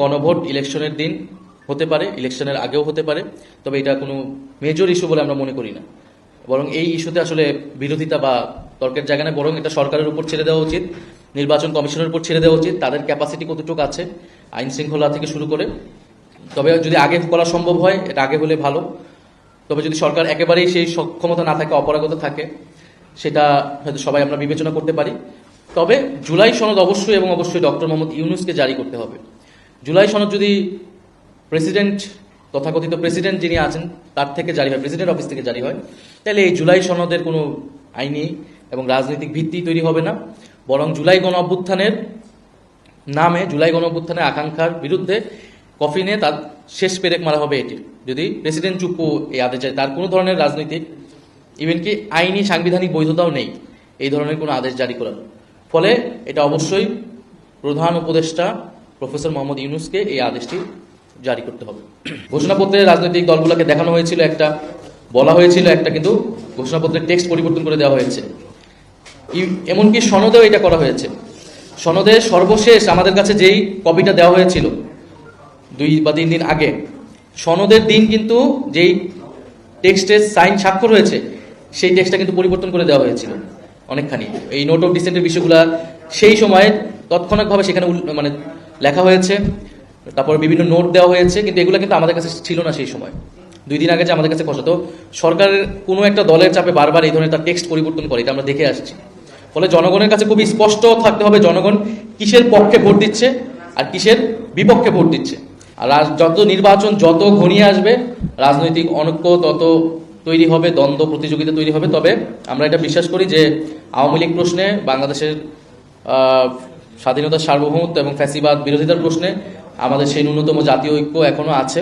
গণভোট ইলেকশনের দিন হতে পারে, ইলেকশনের আগেও হতে পারে, তবে এটা কোনো মেজর ইস্যু বলে আমরা মনে করি না। বরং এই ইস্যুতে আসলে বিরোধিতা বা তর্কের জায়গা না বরং এটা সরকারের উপর ছেড়ে দেওয়া উচিত, নির্বাচন কমিশনের উপর ছেড়ে দেওয়া উচিত, তাদের ক্যাপাসিটি কতটুকু আছে, আইন শৃঙ্খলা থেকে শুরু করে। তবে যদি আগে করা সম্ভব হয়, এটা আগে হলে ভালো। তবে যদি সরকার একেবারেই সেই সক্ষমতা না থাকে, অপরাগত থাকে, সেটা হয়তো সবাই আমরা বিবেচনা করতে পারি। তবে জুলাই সনদ অবশ্যই এবং অবশ্যই ডক্টর মোহাম্মদ ইউনুসকে জারি করতে হবে। জুলাই সনদ যদি প্রেসিডেন্ট, তথাকথিত প্রেসিডেন্ট যিনি আছেন, তার থেকে জারি হয়, প্রেসিডেন্ট অফিস থেকে জারি হয়, তাহলে এই জুলাই সনদের কোনো আইনি এবং রাজনৈতিক ভিত্তি তৈরি হবে না। বরং জুলাই গণ অভ্যুত্থানের নামে, জুলাই গণ অভ্যুত্থানের আকাঙ্ক্ষার বিরুদ্ধে কফিনে তার শেষ পেরেক মারা হবে এটি। যদি প্রেসিডেন্ট চুপ্পু এই আদেশ তার কোনো ধরনের রাজনৈতিক ইভেন কি আইনি সাংবিধানিক বৈধতাও নেই, এই ধরনের কোনো আদেশ জারি করার। ফলে এটা অবশ্যই প্রধান উপদেষ্টা প্রফেসর মোহাম্মদ ইউনুসকে এই আদেশটি জারি করতে হবে। ঘোষণাপত্রে রাজনৈতিক দলগুলোকে দেখানো হয়েছিল একটা, বলা হয়েছিল একটা কিন্তু ঘোষণাপত্রের টেক্সট পরিবর্তন করে দেওয়া হয়েছে। এমনকি সনদেও এটা করা হয়েছে। সনদে সর্বশেষ আমাদের কাছে যেই কপিটা দেওয়া হয়েছিল, দুই বা তিন দিন আগে, সনদের দিন কিন্তু যেই টেক্সটের সাইন স্বাক্ষর হয়েছে, সেই টেক্সটটা কিন্তু পরিবর্তন করে দেওয়া হয়েছিল অনেকখানি। এই নোট অফ ডিসেন্টের বিষয়গুলো সেই সময়ে তৎক্ষণাৎভাবে সেখানে মানে লেখা হয়েছে, তারপর বিভিন্ন নোট দেওয়া হয়েছে, কিন্তু এগুলো কিন্তু আমাদের কাছে ছিল না সেই সময়। দুই দিন আগে যে আমাদের কাছে তো সরকারের কোনো একটা দলের চাপে বারবার এই ধরনের তার টেক্সট পরিবর্তন করে, এটা আমরা দেখে আসছি। ফলে জনগণের কাছে খুবই স্পষ্ট থাকতে হবে, জনগণ কিসের পক্ষে ভোট দিচ্ছে আর কিসের বিপক্ষে ভোট দিচ্ছে। আর যত নির্বাচন যত ঘনিয়ে আসবে, রাজনৈতিক অনৈক্য তত তৈরি হবে, দ্বন্দ্ব প্রতিযোগিতা তৈরি হবে, তবে আমরা এটা বিশ্বাস করি যে আওয়ামী লীগ প্রশ্নে বাংলাদেশের আহ, স্বাধীনতার সার্বভৌমত্ব এবং ফ্যাসিবাদ বিরোধিতার প্রশ্নে আমাদের সেই ন্যূনতম জাতীয় ঐক্য এখনও আছে।